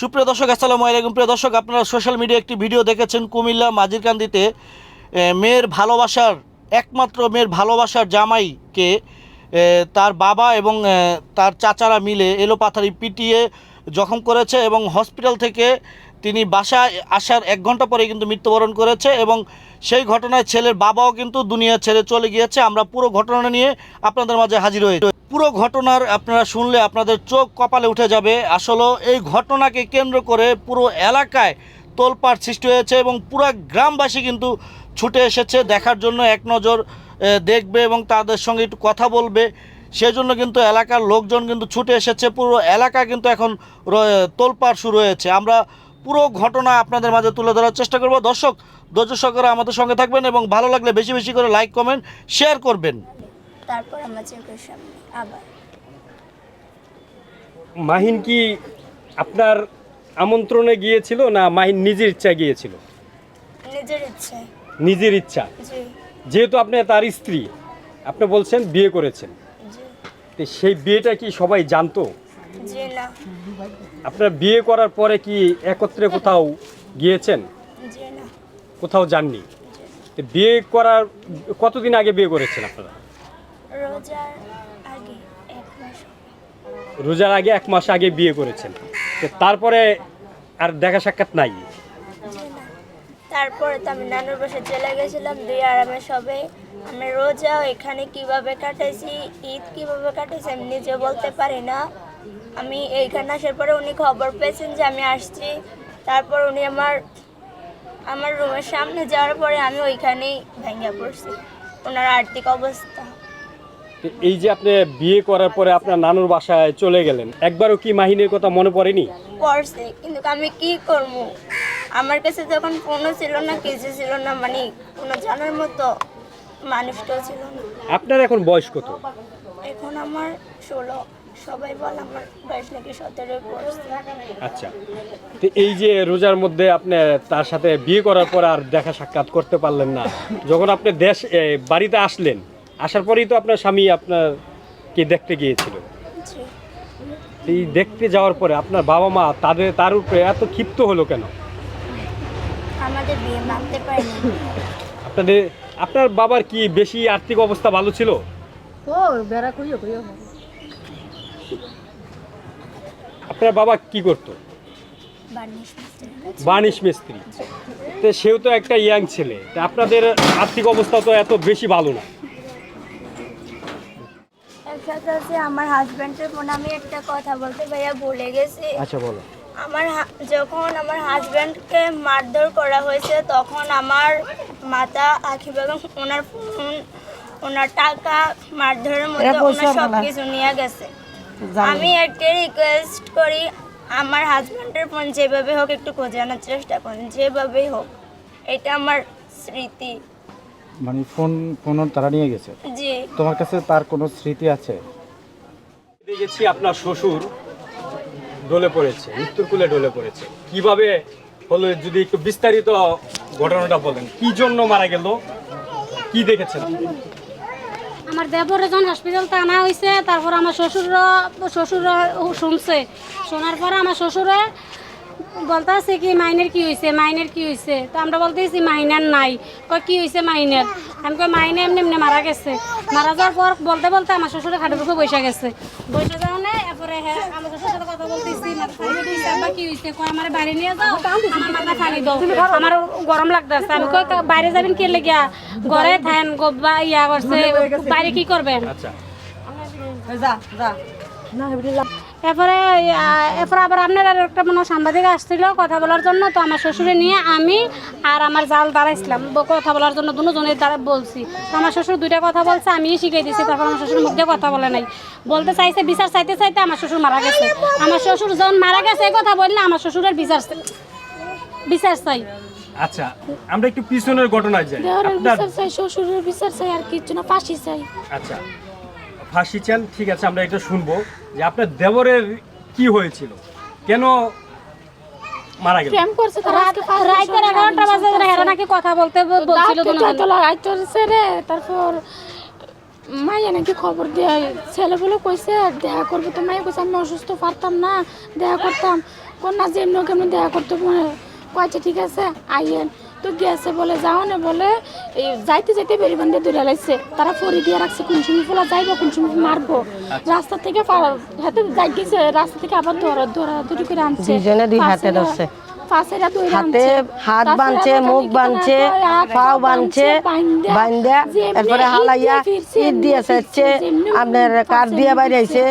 সুপ্রিয় দর্শক, আসসালামু আলাইকুম। প্রিয় দর্শক, আপনারা সোশ্যাল মিডিয়া একটি ভিডিও দেখেছেন কুমিল্লা মাঝিরকান্দিতে মেয়ের ভালোবাসার, একমাত্র মেয়ের ভালোবাসার জামাইকে তার বাবা এবং তার চাচারা মিলে এলোপাথারি পিটিয়ে জখম করেছে এবং হসপিটাল থেকে তিনি বাসায় আসার এক ঘণ্টা পরে কিন্তু মৃত্যুবরণ করেছে এবং সেই ঘটনায় ছেলের বাবাও কিন্তু দুনিয়া ছেড়ে চলে গিয়েছে। আমরা পুরো ঘটনা নিয়ে আপনাদের মাঝে হাজির হয়েছি। পুরো ঘটনার আপনারা শুনলে আপনাদের চোখ কপালে উঠে যাবে। আসলে এই ঘটনাকে কেন্দ্র করে পুরো এলাকায় তোলপাট সৃষ্টি হয়েছে এবং পুরো গ্রামবাসী কিন্তু ছুটে এসেছে দেখার জন্য। এক নজর দেখবে এবং তাদের সঙ্গে একটু কথা বলবে। সেজন্য কিন্তু এলাকার লোকজন কিন্তু ছুটে এসেছে। পুরো এলাকা কিন্তু এখন তোলপাড় শুরু হয়েছে। আমরা পুরো ঘটনা আপনাদের মাঝে তুলে ধরার চেষ্টা করব। দর্শক সহকারে আমাদের সঙ্গে থাকবেন এবং ভালো লাগলে বেশি বেশি করে লাইক, কমেন্ট, শেয়ার করবেন। তারপর আমার চোখের সামনে আবার। মাহিন কি আপনার আমন্ত্রণে গিয়েছিল না মাহিন নিজের ইচ্ছা গিয়েছিল? নিজের ইচ্ছায়। নিজের ইচ্ছা। জি। যেহেতু আপনি তার স্ত্রী আপনি বলছেন বিয়ে করেছেন। জি। তো সেই বিয়েটা কি সবাই জানতো? জি না। আপনার বিয়ে করার পরে কি একত্রে কোথাও গিয়েছেন? জি না। কোথাও যাননি? তো বিয়ে করার কতদিন আগে বিয়ে করেছেন আপনারা? রোজার আগে এক মাস রোজার আগে এক মাস আগে বিয়ে করেছেন। তো তারপরে আর দেখা সাক্ষাৎ নাই। তারপরে তো আমি নানুর বাসে চলে গেছিলাম দুই আরামে সবে আমি রোজা এখানে কীভাবে কাটাইছি ঈদ কীভাবে কাটাইছি আমি নিজে বলতে পারি না। আমি এইখানে আসার পরে উনি খবর পেয়েছেন যে আমি আসছি। তারপর উনি আমার আমার রুমের সামনে যাওয়ার পরে আমি ওইখানেই ভেঙে পড়ছি। ওনার আর্থিক অবস্থা। তো এই যে আপনি বিয়ে করার পরে আপনার নানুর বাসায় চলে গেলেন একবারও কি মাহিনের কথা মনে পড়েনি? পড়ছে কিন্তু আমি কি করব? আমার কাছে যখন ফোনও ছিল না কিছু ছিল না মানে কোনো জানার মতো মানুষটাও ছিল না। আপনার এখন বয়স কত? এখন আমার ষোলো সবাই বল আমার বয়স নাকি পড়ছে। আচ্ছা তো এই যে রোজার মধ্যে আপনি তার সাথে বিয়ে করার পর আর দেখা সাক্ষাৎ করতে পারলেন না যখন আপনি দেশ বাড়িতে আসলেন আসার পরেই তো আপনার স্বামী আপনার কে দেখতে গিয়েছিল। এই দেখতে যাওয়ার পরে আপনার বাবা মা তাদের তার উপরে এত ক্ষিপ্ত হলো কেন? আমাদের বিয়ে মানতে পারিনি। আপনাদের আপনার বাবার কি বেশি আর্থিক অবস্থা ভালো ছিল? ও বেড়া কইও কইও আপনার বাবা কি করতো? বানিশ মিস্ত্রি। তো সেও তো একটা ইয়াং ছেলে। তা আপনাদের আর্থিক অবস্থা তো এত বেশি ভালো না। একসাথে আছে আমার হাজব্যান্ডের ফোন আমি একটা কথা বলতে ভাইয়া ভুলে গেছি। আচ্ছা বলো। আমার হা- যখন আমার হাজব্যান্ডকে মারধর করা হয়েছে তখন আমার মাতা আখি বেগম ওনার ফোন ওনার টাকা মারধরের মধ্যে ওনার সব কিছু নিয়ে গেছে। আমি একটা রিকোয়েস্ট করি আমার হাজব্যান্ডের ফোন যেভাবে হোক একটু খোঁজে আনার চেষ্টা করেন যেভাবেই হোক এটা আমার স্মৃতি। মানে ফোন ফোন তারা নিয়ে গেছে। জি। তোমার কাছে তার কোনো স্মৃতি আছে? দেখেছি আপনার শ্বশুর ডলে পড়েছে মৃত্যুর কুলে ডলে পড়েছে। কীভাবে হলো যদি একটু বিস্তারিত ঘটনাটা বলেন। কি জন্য মারা গেল? কি দেখেছেন? আমার দেবরে যখন হসপিটাল আনা হয়েছে তারপর আমার শ্বশুর শ্বশুর শুনছে। শোনার পরে আমার শ্বশুরে বলতেছে কি মাইনের কি হয়েছে মাইনের কি হয়েছে তো আমরা বলতেছি মাইনের নাই। কয় কি হয়েছে মাইনের? আমি কই মাইনে এমনি এমনি মারা গেছে। মারা যাওয়ার পর বলতে বলতে আমার শ্বশুরে খাটের উপরে বসে গেছে। বসে যাওয়ানে এরপরে হ্যাঁ আমার শ্বশুরের সাথে কথা বলতেছি কি হয়েছে কয় আমার বাইরে নিয়ে যাও আমার মাথা ফালি দাও। আমার গরম লাগতেছে। আমি কই বাইরে যাবেন কে লেগিয়া? ঘরে থাকেন গোবা ইয়া করছে বাইরে কি করবেন? আচ্ছা। এরপরে আহ, এরপরে এরপরে আবার আপনার আর একটা মনে সাংবাদিক আসছিল কথা বলার জন্য তো আমার শ্বশুরে নিয়ে আমি আর আমার জাল দাঁড়াইছিলাম। কথা বলার জন্য দুজনের দ্বারা বলছি। তো আমার শ্বশুর দুইটা কথা বলছে আমি শিখিয়ে দিয়েছি তারপর আমার শ্বশুর মুখ দিয়ে কথা বলে নাই। বলতে চাইছে বিচার চাইতে চাইতে আমার শ্বশুর মারা গেছে। আমার শ্বশুর যখন মারা গেছে এই কথা বললে আমার শ্বশুরের বিচার বিচার চাই। আচ্ছা আমরা একটু পিছনের ঘটনায় যাই। আপনার শ্বশুরের বিচার চাই আর কিছু না ফাঁসি চাই। আচ্ছা ফাঁসি চান ঠিক আছে আমরা এটা শুনব যে আপনার দেবরের কি হয়েছিল? কেন মারা গেল? প্রেম করছে রাইতের এগারোটা বাজে হেরা নাকি কথা বলতে রে তারপর মাইয়া নাকি খবর দেয় ছেলে বলে কইছে দেখা করব তো মাইয়া। কইছে আমি অসুস্থ পারতাম না দেখা করতাম। কন্যা যেমন কেমন দেখা করতে কয়েছে ঠিক আছে আইয়েন। তো গেছে বলে যাও না বলে এই যাইতে যাইতে বেরি বান্ধে দূরে লাগছে তারা ফরি দিয়ে রাখছে কোন সময় ফোলা যাইবো কোন সময় মারবো। রাস্তা থেকে হাতে যাই গেছে রাস্তা থেকে আবার ধরা ধরা ধরি করে আনছে। দুইজনে দুই হাতে ধরছে। হাতে হাত তারপরে বাঁধছে মুখ বাঁধছে পাও বাঁধছে এরপরে হালাইয়া দিয়ে ইট দিয়ে এমনি সেচ্ছে আপনার কার পাশে দিয়ে এমনি বাইরে আইছে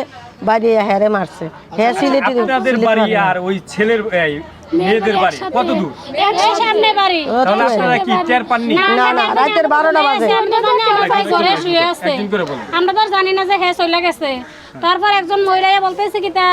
বাইরে হেরে মারছে। হ্যাঁ সিলেটি আপনাদের বাড়ি। আর ওই ছেলের এই, মেয়েদের বাড়ি। কত দূর? সামনে বাড়ি। তাহলে আপনারা কি চেয়ার পাননি? না না রাতের বারোটা বাজে। আমরা তো জানি না যে হ্যাঁ চলে গেছে। তারপর একজন মহিলা বলতেছে কি তা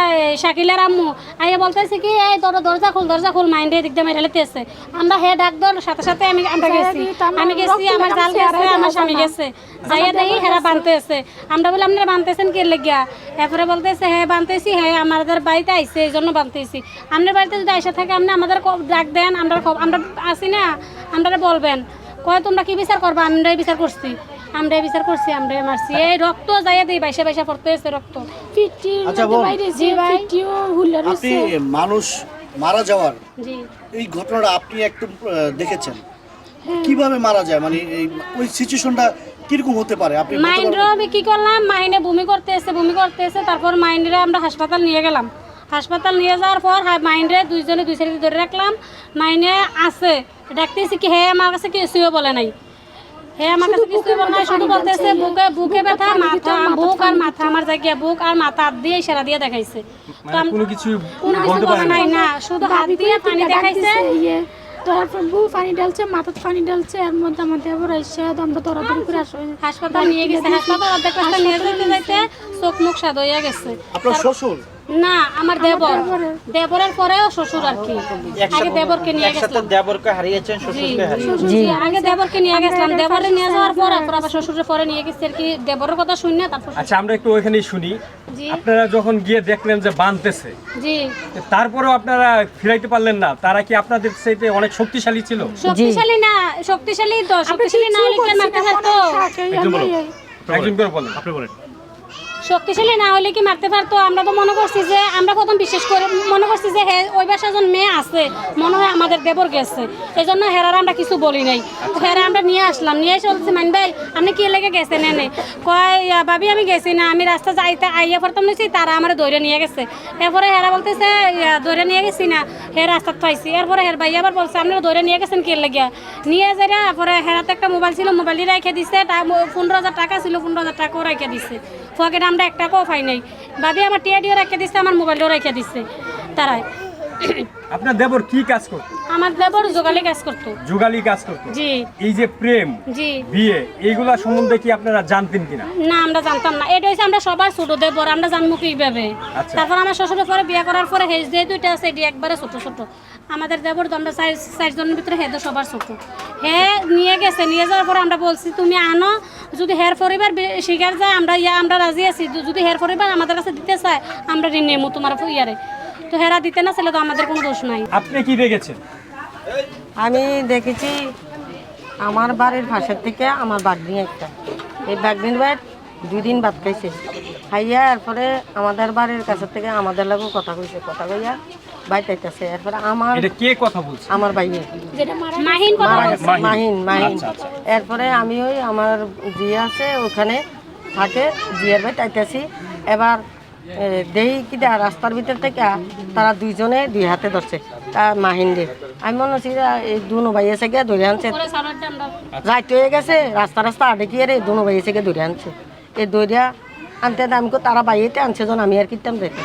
শাকিলের আম্মু। আইয়া বলতেছে কি এই তোর দরজা খুল দরজা খুল মাইন্ডে দিক দিয়ে মেরে লেতেছে আমরা হে ডাক দর সাথে সাথে আমি আমরা গেছি। আমি গেছি আমার জাল গেছে আমার স্বামী গেছে। যাইয়া দেখি হেরা বানতেছে। আমরা বলে আপনারা বানতেছেন কি লেগিয়া? এরপরে বলতেছে হ্যাঁ বানতেছি হ্যাঁ আমাদের বাড়িতে আইসে এই জন্য বানতেছি। আপনার বাড়িতে যদি আইসা থাকে আপনি আমাদের ডাক দেন আমরা আমরা আসি না আমরা বলবেন। কয় তোমরা কি বিচার করবা? আমরাই বিচার করছি। আমরাই বিচার করছি আমরাই মারছি। এই রক্ত যাইয়া দিই বাইসা বাইসা পড়তে এসে রক্ত। ফিটির আচ্ছা, বোন। বাইরে যে ফিটিও হুল্লা আপনি রয়েছে মানুষ মারা যাওয়ার জি। এই ঘটনাটা আপনি আহ, দেখেছেন? কীভাবে মারা যায়? মানে এই ওই সিচুয়েশনটা কীরকম হতে পারে? আপনি বলতে মাইন্ডরও পারবেন? আমি কি করলাম? মাইন্ডে বমি করতে এসে বমি করতে এসে তারপর মাইন্ডরে আমরা হাসপাতাল নিয়ে গেলাম। হাসপাতাল নিয়ে যাওয়ার পর মাইন্ডে দুইজনে দুই সাইডে ধরে রাখলাম। মাইনে আছে। ডাকতেছি কি হে আমার কাছে কিছুও বলে নাই। হে আমার কাছে কিছু নাই শুধু বলতেছে বুকে বুকে ব্যথা মাথা বুক আর মাথা আমার জায়গায় বুক আর মাথা হাত দিয়ে ইশারা দিয়ে দেখাইছে। মানে কোনো কিছু বলে নাই। না শুধু হাত দিয়ে পানি দেখাইছে। তারপর বউ পানি ঢালছে মাথাতে পানি ঢালছে এর মধ্যে আমাদের আবার এসে আমরা দৌড়াদৌড়ি করে হাসপাতাল নিয়ে গেছে। হাসপাতাল অর্ধেক রাস্তা নিয়ে যেতে যাইতে চোখ মুখ সাদ হইয়া গেছে। আপনার শ্বশুর? না আমার দেবর। দেবরের। পরেও শ্বশুর আর কি। আগে দেবরকে নিয়ে একসাথে গেছিলাম। দেবরকে হারিয়েছেন শ্বশুরকে হারিয়েছেন। আগে দেবরকে নিয়ে গেছিলাম। দেবরে নিয়ে যাওয়ার পর তারপর আবার শ্বশুরের পরে নিয়ে গেছি আর কি। দেবরের কথা শুনে তারপর আচ্ছা আমরা একটু ওইখানেই শুনি। আপনারা যখন গিয়ে দেখলেন যে বানতেছে জি। তারপরেও আপনারা ফিরাইতে পারলেন না। তারা কি আপনাদের সাথে অনেক শক্তিশালী ছিল? শক্তিশালী না শক্তিশালী তো শক্তিশালী না হলে কেন আপনারা মারতে পারতো একজন করে বলেন। আপনি বলেন। শক্তিশালী না হলে কি মারতে পারতো? আমরা তো মনে করছি যে আমরা প্রথম বিশেষ করে মনে করছি যে হ্যাঁ ওই বাসা একজন মেয়ে আছে মনে হয় আমাদের দেবর গেছে। এই জন্য হেরার আমরা কিছু বলি নাই। হেরা আমরা নিয়ে আসলাম নিয়ে এসে বলছি মান ভাই আপনি কি লেগে গেছেন এনে? কয় "ইয়া, ভাবি আমি গেছি না আমি রাস্তা যাইতে আইয়া পড়তাম নিয়েছি তারা আমার দৌড়ে নিয়ে গেছে। এরপরে হেরা বলতেছে "ইয়া, দৌড়ে নিয়ে গেছি না হে রাস্তা পাইছি। এরপরে হের ভাই আবার বলছে আপনারা দৌড়ে নিয়ে গেছেন কি লেগে নিয়ে যাই তারপরে হেরাতে একটা মোবাইল ছিল মোবাইলটি রেখে দিছে পনেরো হাজার টাকা ছিল পনেরো হাজার টাকাও রেখে দিছে। পকেটে আমরা একটা টাকাও পাই নাই। ভাবি আমার টিয়াডিও রেখে দিছে আমার মোবাইলটাও রেখে দিছে তারাই। আপনার দেবর কি কাজ করতো? আমার দেবর যোগালি কাজ করতো। যুগালি কাজ করতো। জি। এই যে প্রেম জি। বিয়ে এইগুলা সম্বন্ধে কি আপনারা জানতেন কিনা? না আমরা জানতাম না। এটা হচ্ছে আমরা সবার ছোট দেবর আমরা জানব কীভাবে? আচ্ছা। তারপর আমার শ্বশুরের পরে বিয়ে করার পরে হেজ যে দুইটা আছে এটি একবারে ছোট ছোট। আমাদের দেবর তো আমরা চার চারজনের ভিতরে হেদ সবার ছোট। হে নিয়ে গেছে নিয়ে যাওয়ার পরে আমরা বলছি তুমি আনো যদি হের পরিবার শিকার যায় আমরা ইয়া আমরা রাজি আছি। যদি- হের পরিবার আমাদের কাছে দিতে চায় আমরা ঋণ নেব তোমার ইয়ারে। তো হেরা দিতে না চাইলে তো আমাদের কোনো দোষ নাই। আপনি কি দেখেছেন? আমি দেখেছি আমার বাড়ির পাশের থেকে আমার বাগনি একটা। এই বাগনির বাড়ি দুই দিন ভাত খাইছে। খাইয়া এরপরে আমাদের বাড়ির কাছের থেকে আমাদের লাগেও কথা কইছে কথা কইয়া বাইতে আইতাছে এরপরে আমার এটা কে কথা বলছে? আমার মাহিন বলছে। গেছে মাহিন মাহিন। আচ্ছা, আচ্ছা। এরপরে আমি ওই আমার জিয়া আছে ওখানে থাকে জিয়ার বাড়ি আইতাছি এবার দেই কিটা রাস্তার ভিতর থেকে তারা দুইজনে দুই হাতে ধরছে তা মাহিন দে আমি মনে হচ্ছি এই দুনো ভাই এসে গিয়ে ধরে আনছে। পরে সালোয়ারটা হয়ে গেছে রাস্তা রাস্তা আটে গিয়ে রে দুনো ভাই এসে গিয়ে ধরে আনছে। এই দইরা আনতে আমি তারা বাইয়েতে আনছে যখন আমি আর কিতাম দেখে।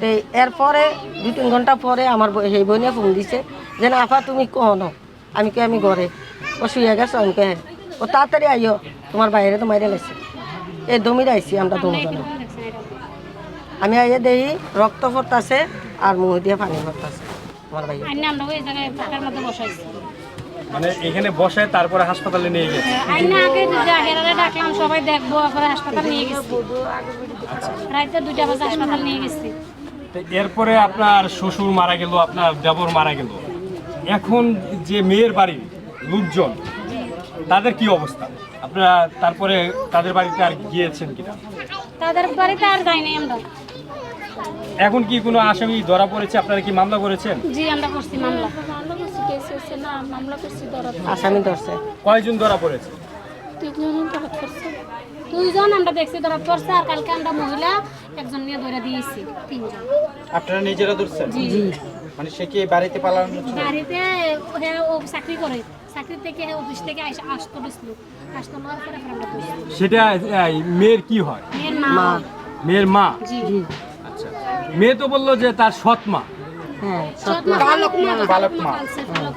তো এরপরে দুই তিন ঘণ্টা পরে আমার সেই বোনে ফোন দিছে যে না আফা তুমি কন আমি কে আমি ঘরে ও শুয়ে গেছো আমি কে ও তাড়াতাড়ি আইও তোমার বাইরে তো মাইরে লাগছে এই দমিরে আইছি আমরা দুজন। আমি আইয়ে দেখি রক্ত ফোটাছে আর মুখ দিয়ে পানি ফোটাছে আমার ভাই আমরা ওই জায়গায় পাকার মধ্যে বসাইছি। মানে এখানে বসায় তারপরে হাসপাতালে নিয়ে গেছে। আইনা আগে হেরারে ডাকলাম সবাই দেখব পরে হাসপাতাল নিয়ে গেছি। দুইটা বাজে হাসপাতাল নিয়ে গেছি। তো এরপরে আপনার শ্বশুর মারা গেল আপনার দেবর মারা গেল। এখন যে মেয়ের বাড়ির লোকজন তাদের কি অবস্থা? আপনারা তারপরে তাদের বাড়িতে আর গিয়েছেন কিনা? তাদের বাড়িতে আর যাই নাই আমরা। এখন কি কোনো আসামি ধরা পড়েছে? আপনারা কি মামলা করেছেন? জি আমরা করছি মামলা। মামলা করছি কেস হয়েছে না মামলা করছি ধরা আসামি ধরছে। কয়জন ধরা পড়েছে? করছে দুইজন আমরা দেখছি ধরা পড়ছে আর কালকে আমরা মহিলা একজন নিয়ে ধরে দিয়েছি তিনজন। আপনারা নিজেরা ধরছেন? জি। মানে সে কি বাড়িতে পালানো ছিল? বাড়িতে হ্যাঁ ও চাকরি করে চাকরি থেকে অফিস থেকে আইসা আসতো দিছিল আসতো নেওয়ার পরে আমরা সেটা এই, মেয়ের কি হয়? মেয়ের মা। মা। মেয়ের মা? জি। আচ্ছা। মেয়ে তো বলল যে তার সৎ মা। হ্যাঁ।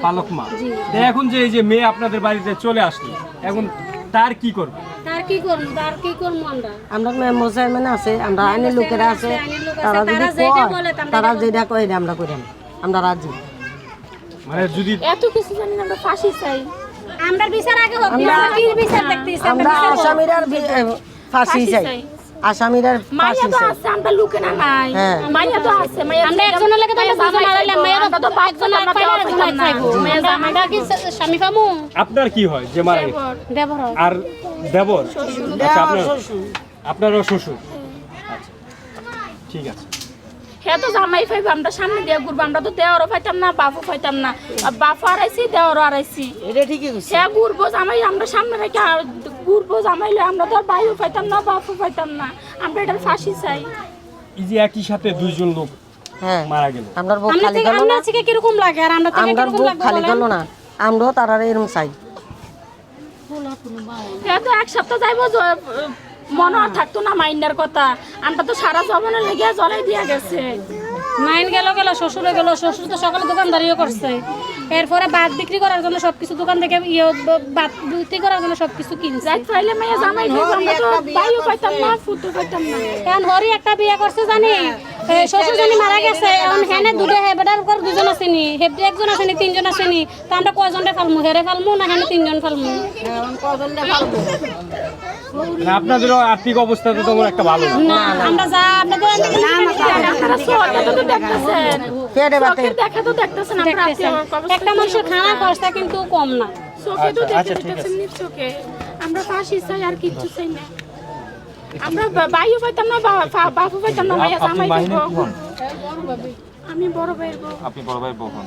পালক মা। এখন যে এই যে মেয়ে আপনাদের বাড়িতে চলে আসলো এখন তার কি করব? তার কি করব? তার কি করব আমরা? আমরা চেয়ারম্যান আছে আমরা আইনের লোকেরা আছে তারা যদি কয়, আমরা তারা যেটা কয় আমরা করি আমরা। রাজি। মানে যদি এত কিছু জানি না আমরা ফাঁসি চাই। আমরা বিচার আগে হোক আমরা- কি বিচার দেখতেছি? আমরা আসামিরার ফাঁসি চাই। চাই। আসামিরার মাইয়া তো আছে আমরা লুকে না নাই। হ্যাঁ। মাইয়া তো আছে মাইয়া আমরা একজনের লাগে তো আমরা দুজন আড়াইলাম মেয়ের তো পাঁচ জন আর পাইলে একজন নাই আমরা আমরা কি স্বামী পামু আপনার কি হয় যে মারা দেবর। আর দেবর? আচ্ছা আপনার আপনারও শ্বশুর? আচ্ছা ঠিক আছে। হ্যাঁ তো জামাই ফাইব আমরা সামনে দিয়ে ঘুরবো আমরা তো দেওয়ারও পাইতাম না বাপও পাইতাম না। আর বাপও আড়াইছি দেওয়ারও আড়াইছি এটা ঠিকই হ্যাঁ ঘুরবো জামাই আমরা সামনে রেখে ঘুরবো জামাইলে আমরা তো আর বাইও পাইতাম না বাপও পাইতাম না। আমরা এটার ফাঁসি চাই। এই যে একই সাথে দুইজন লোক হ্যাঁ মারা গেল। আমরা বুক খালি গেল আমরা না থেকে কীরকম লাগে? আর আমরা থেকে আমরা কীরকম খালি গেল না। আমরাও তারা এরম চাই। হ্যাঁ তো এক সপ্তাহ যাইবো মনে আর থাকতো না মাইন্ডার কথা। আমরা তো সারা জমানে লেগে জলাই দিয়া গেছে। মাইন গেল গেল শ্বশুরে গেল শ্বশুর তো সকালে দোকানদারিও করছে। এরপরে বাদ বিক্রি করার জন্য সবকিছু দোকান থেকে ইয়ে বাদ বিক্রি করার জন্য সবকিছু কিনছে। পাইলে মেয়ে জামাই ফাইব আমরা তো বাইও পাইতাম না ফুটো পাইতাম না। কারণ হরি একটা বিয়ে করছে জানি। শ্বশুর জানি মারা গেছে এখন হেনে দুটো হেবেটার উপর দুজন আসেনি হেবটি একজন আসেনি তিনজন আসেনি তো আমরা কয়জনটা ফালমু হেরে ফালমু না হেনে তিনজন ফালমু? মানে আপনাদেরও আর্থিক অবস্থা তো তেমন একটা ভালো না। না আমরা যা আপনাদের আপনারা চোখে তো দেখতেছেন। কেটে বাতে চোখের দেখা তো দেখতেছেন আমরা দেখতেছেন। আত্মীয় একটা মানুষের খানা খরচা কিন্তু কম না। চোখে তো দেখতেছেন চোখে। আমরা ফাঁসি চাই আর কিচ্ছু চাই না। আমরা বাইও পাইতাম না বা- বা- পাইতাম না জামাই আমি বড় ভাইয়ের বউ। আপনি বড় ভাই বহন